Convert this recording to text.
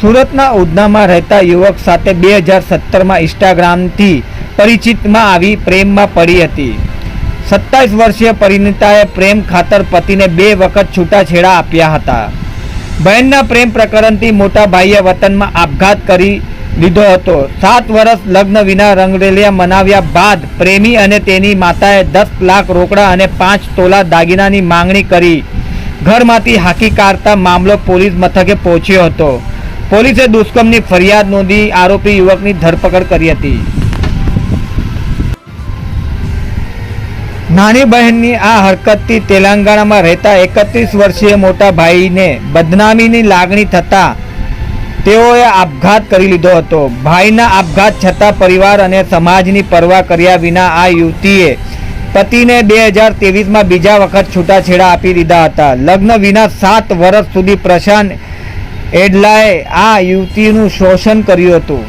સુરતના ઉધનામાં રહેતા યુવક સાથે બે હજાર સત્તરમાં ઇન્સ્ટાગ્રામથી પરિચિતમાં આવી પ્રેમમાં પડી હતી. સત્તાવીસ વર્ષીય પરિણીતાએ પ્રેમ ખાતર પતિને બે વખત છૂટાછેડા આપ્યા હતા. બહેનના પ્રેમ પ્રકરણથી મોટા ભાઈએ વતનમાં આપઘાત કરી લીધો હતો. સાત વર્ષ લગ્ન વિના રંગરેલિયા મનાવ્યા બાદ પ્રેમી અને તેની માતાએ દસ લાખ રોકડા અને પાંચ તોલા દાગીનાની માંગણી કરી. ઘરમાંથી હાકી કાઢતા મામલો પોલીસ મથકે પહોંચ્યો હતો. પોલીસે દુષ્કર્મની ફરિયાદ નોંધી આરોપી યુવકની ધરપકડ કરી હતી. નાની બહેનની આ હરકતથી તેલંગાણામાં રહેતા એકત્રીસ વર્ષીય મોટા ભાઈને બદનામીની લાગણી થતાં તેઓએ આપઘાત કરી લીધો હતો. ભાઈના આપઘાત છતાં પરિવાર અને સમાજની પરવા કર્યા વિના આ યુવતીએ પતિને બે હજાર ત્રેવીસમાં બીજા વખત છૂટાછેડા આપી દીધા હતા. લગ્ન વિના સાત વર્ષ સુધી પ્રશાંત એડલાએ આ યુવતીનું શોષણ કર્યું હતું.